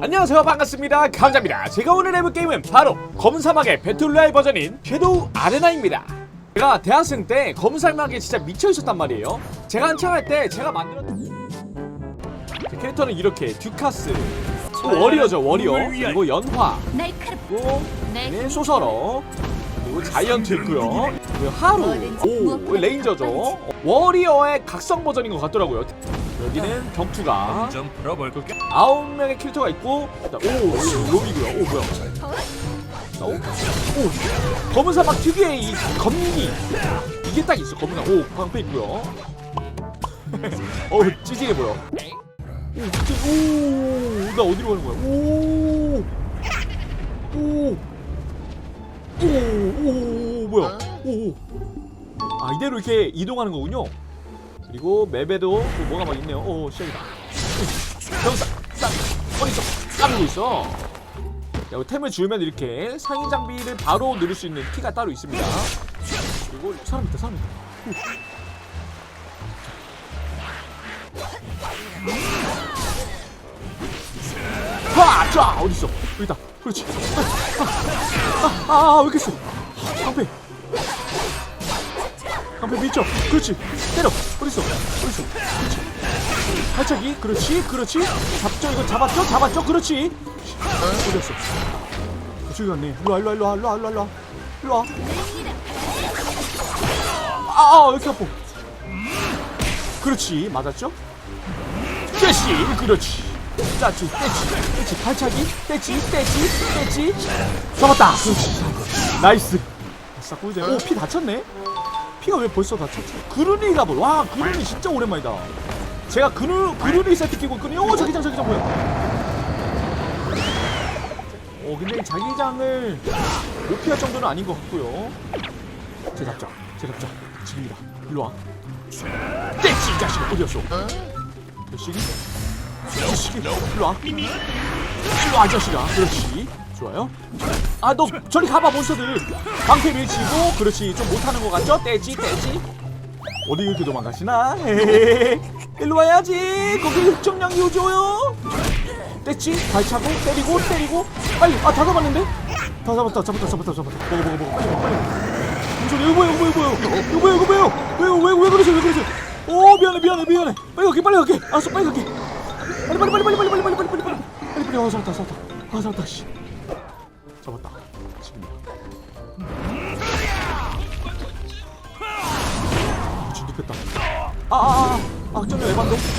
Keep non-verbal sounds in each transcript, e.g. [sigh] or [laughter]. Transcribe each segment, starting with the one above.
안녕하세요. 반갑습니다. 감자입니다. 제가 오늘 해볼 게임은 바로 검사막의 배틀로얄 버전인 섀도우 아레나입니다. 제가 대학생 때 검사막에 진짜 미쳐 있었단 말이에요. 제가 한창 할 때 제가 만들었던 제 캐릭터는 이렇게 듀카스 또 워리어죠 워리어. 그리고 연화 그리고 네, 소서러 그리고 자이언트 있고요. 그리고 하루 오 레인저죠. 워리어의 각성 버전인 것 같더라고요 여기는 격투가 좀 풀어볼까? 아홉 명의 캐릭터가 있고 일단 오, 오 로비고요. 오 뭐야? 오, 오 검은 사막 특유의 이 검이 이게 딱 있어. 검은 사막. 오 방패 있고요. [laughs] 어 찌질해 보여. 오, 찌, 오, 나 어디로 가는 거야? 오, 오, 오, 오, 뭐야? 오, 오. 아 이대로 이렇게 이동하는 거군요. 그리고 맵에도 또 뭐가 막 있네요. 오 시작이다. 병사 싹 머리쪽 까불고 있어. 자, 템을 주면 이렇게 상위 장비를 바로 누를 수 있는 키가 따로 있습니다. 그리고 사람 있다, 사람 있다. 후. 하, 쫙 어디 있어? 여기 있다. 그렇지. 아, 아, 아, 왜 이렇게 세? 방패. 방패 밀죠. 그렇지. 때려. 있어? 그렇지. 발차기 그렇지 그렇지. 잡죠 이거 잡았죠 잡았죠 그렇지. 어디였어. 저기 갔네. 일로와 일로와 일로와 일로와 일로와. 일로와. 아아 왜 이렇게 아파? 그렇지. 맞았죠? 떼치 그렇지. 짜치 떼치 떼치. 발차기 떼치 떼치 떼치. 잡았다. 그렇지. 나이스. 아싸 꿀잼 오피 다쳤네 피가 왜 벌써 다쳤지 그루니가 뭐 와 그루니 진짜 오랜만이다 제가 그루 그루리 세트 끼고 있거든요. 오 자기장 자기장 뭐야? 어 근데 자기장을 못 피할 정도는 아닌 것 같고요. 제 잡자, 제 잡자. 지금이다. 일로 와. 떼치 이 자식아 어디였어? 자식이? 자식이 일로 와. 일로 와이 자식아. 그렇지. 좋아요. 아 너 저리 가봐 몬스터들. 방패 밀치고 그렇지. 좀 못하는 것 같죠? 떼지 떼지. 어디 이렇게 도망가시나? 일로 와야지. 거기 흑정량이 오죠요. 떼치 발차고 때리고 때리고. 빨리. 아 다 잡았는데? 다 잡았다 잡았다 잡았다 잡았다. 먹어 먹어 먹어. 빨리 먹어 빨리. 무슨 소리 이거 뭐야 이거 뭐야 이거 뭐야? 이거 뭐야 왜왜 왜 그러세요 왜 그러세요? 오 미안해 미안해 미안해. 빨리 갈게 빨리 갈게. 알았어 빨리 갈게. 빨리 빨리 빨리 빨리 빨리 빨리 빨리 빨리 빨리 빨리. 빨리 빨리. 아 잡았다 잡았다. 아 잡았다 씨. 잡았다 지금이야 미친 눕혔다. 아 아 아 아 악정이 에반도? 스킬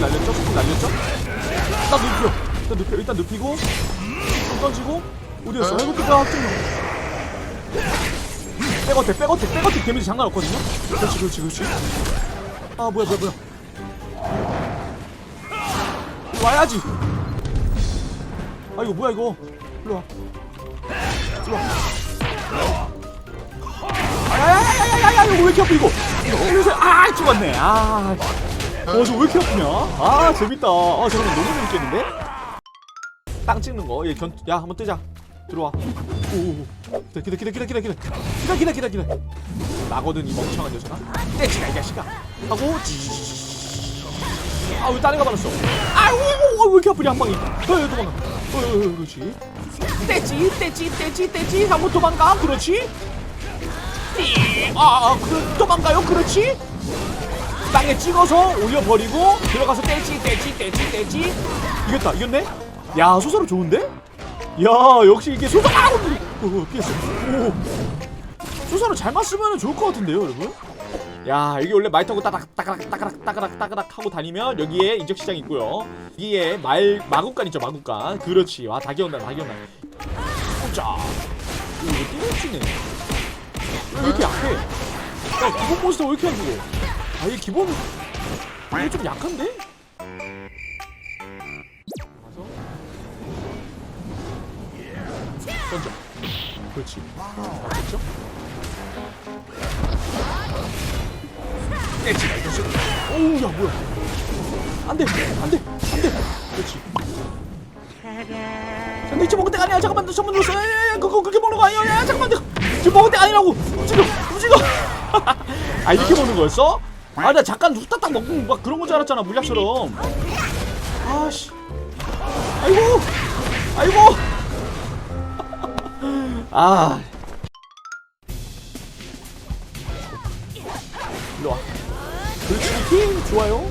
날렸죠? 스킬 날렸죠? 딱 눕혀. 일단 눕혀. 일단 눕히고 좀 던지고 어디였어? 해볼게가 악정이 백어택 백어택 백어택 데미지 장난 없거든요? 그렇지 그렇지 그렇지. 아 뭐야 뭐야 뭐야. 와야지 아 이거 뭐야 이거 일로 와 일로 와 야야야야야야 이거 왜 이렇게 아파 이거 이러세요 아 죽었네 아 어, 저왜 이렇게 아프냐? 아, 재밌다. 아, 잠깐만, 너무 재밌겠는데? 땅 찍는 거. 얘 견, 야, 한번 뜨자. 들어와. 오, 기다, 기다, 기다, 기다, 기다, 기다. 기다, 기다, 기다, 기다. 나거든, 이 멍청한 녀석아. 떼지가, 이 자식아. 하고, 지 아, 왜 다른 거 받았어? 아우, 왜 이렇게 아프냐, 한 방이. 어, 도망가. 어, 그렇지. 떼지, 떼지, 떼지, 떼지. 한번 도망가. 그렇지. 띠. 아, 아, 그, 도망가요. 그렇지. 땅에 찍어서 올려버리고 들어가서 떼지 떼지 떼지 떼지 이겼다 이겼네 야 소서로 좋은데 야 역시 이게 소서 아 어, 피했어 오 소서로 잘 맞으면 좋을 것 같은데요 여러분 야 여기 원래 말 타고 따닥 따가락 따가락 따가락 따가락 하고 다니면 여기에 인적 시장 있고요 여기에 말 마구간 있죠 마구간 그렇지 와다 기억나 다 기억나 자 이거 띠치네 왜 이렇게 약해 야 기본 몬스터 왜 이렇게 안 죽어 아, 이 기본 이게 좀 약한데? 가서 던져. 그렇지. 맞겠죠? 떼지 마, 이거 오우, 야, 뭐야. 안 돼, 안 돼, 안 돼. 그렇지. 이제 먹을 때가 아니야. 잠깐만, 너 전문 눌렀어. 야, 야, 야, 그거 그렇게 먹는 거 아니야. 야, 야, 잠깐만, 너 지금 먹을 때 아니라고. 움직여, 움직여. [laughs] 아, 이렇게 먹는 거였어? 아, 나 잠깐 후딱딱 먹고 막 그런 거줄 알았잖아, 물약처럼. 아씨 아이고 아이고 [laughs] 아 그렇지 팀 좋아요.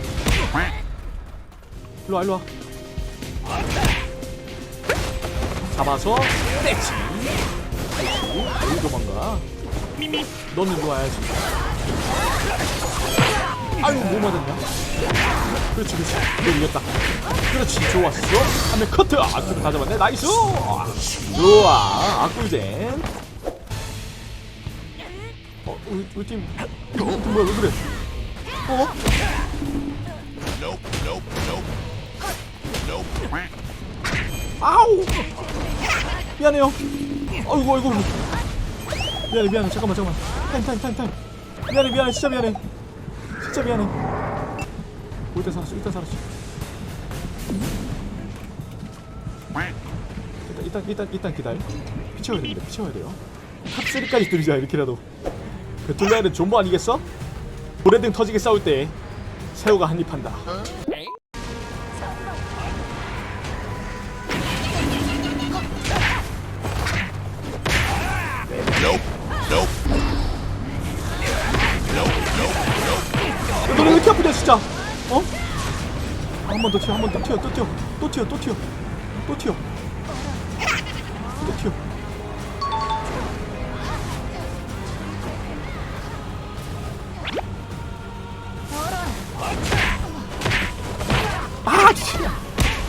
일로 와 일로 와. 잡아서 그렇지. 어디 도망가? 너는 일로 와야지. 아유 뭐 맞았냐? 그렇지 그렇지. 너 이겼다. 그렇지 좋았어. 한명 커트. 아쿠를 가져봤네. 나이스! 좋아. 아쿠젠 어 우리, 팀 우리 팀. 뭐야 왜 그래 어? 아우! 미안해요. 아이고 아이고. 미안해 미안해. 잠깐만 잠깐만. 타임 타임 타임 타임. 미안해 미안해. 진짜 미안해. 진짜 미안해. 일단 살았어 일단 살았어. 일단 일단 일단 일단 기다려. 피 채워야 됩니다. 피 채워야 돼요. 탑3까지 들이자 이렇게라도. 배틀라인은 존버 아니겠어? 고래등 터지게 싸울 때 새우가 한입한다. 너네 왜 이렇게 아프냐 진짜. 어? 한 번 더 튀어 한 번 더 튀어 또 튀어 또 튀어 또 튀어 또 튀어 또 튀어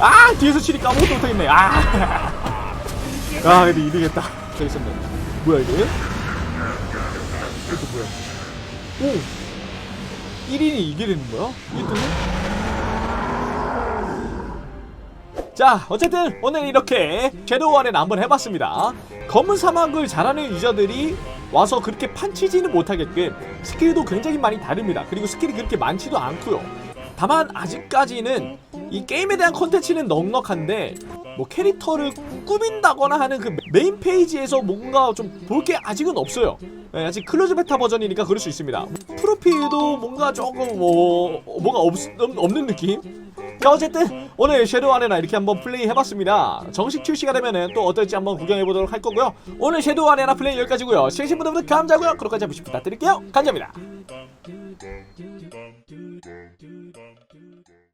아 뒤에서 치니까 아무것도 못하겠네. 아. [laughs] 아, 근데 이기겠다. 저기 있었네. 뭐야 이게? 이것도 뭐야? 오! 1인이 이게 되는 거야? 1등은? 자 어쨌든 오늘 이렇게 섀도우 아레나 한번 해봤습니다. 검은 사막을 잘하는 유저들이 와서 그렇게 판치지는 못하게끔 스킬도 굉장히 많이 다릅니다. 그리고 스킬이 그렇게 많지도 않고요. 다만 아직까지는 이 게임에 대한 컨텐츠는 넉넉한데 뭐 캐릭터를 꾸민다거나 하는 그 메인 페이지에서 뭔가 좀 볼 게 아직은 없어요. 네, 아직 클로즈 베타 버전이니까 그럴 수 있습니다. 프로필도 뭔가 조금 뭐 뭐가 없, 없는 느낌? 자 어쨌든 오늘 섀도우 아레나 이렇게 한번 플레이 해봤습니다. 정식 출시가 되면은 또 어떨지 한번 구경해보도록 할 거고요. 오늘 섀도우 아레나 플레이 여기까지고요. 시청해주신 분들 감사하고요. 한 번씩 부탁드릴게요. 감사합니다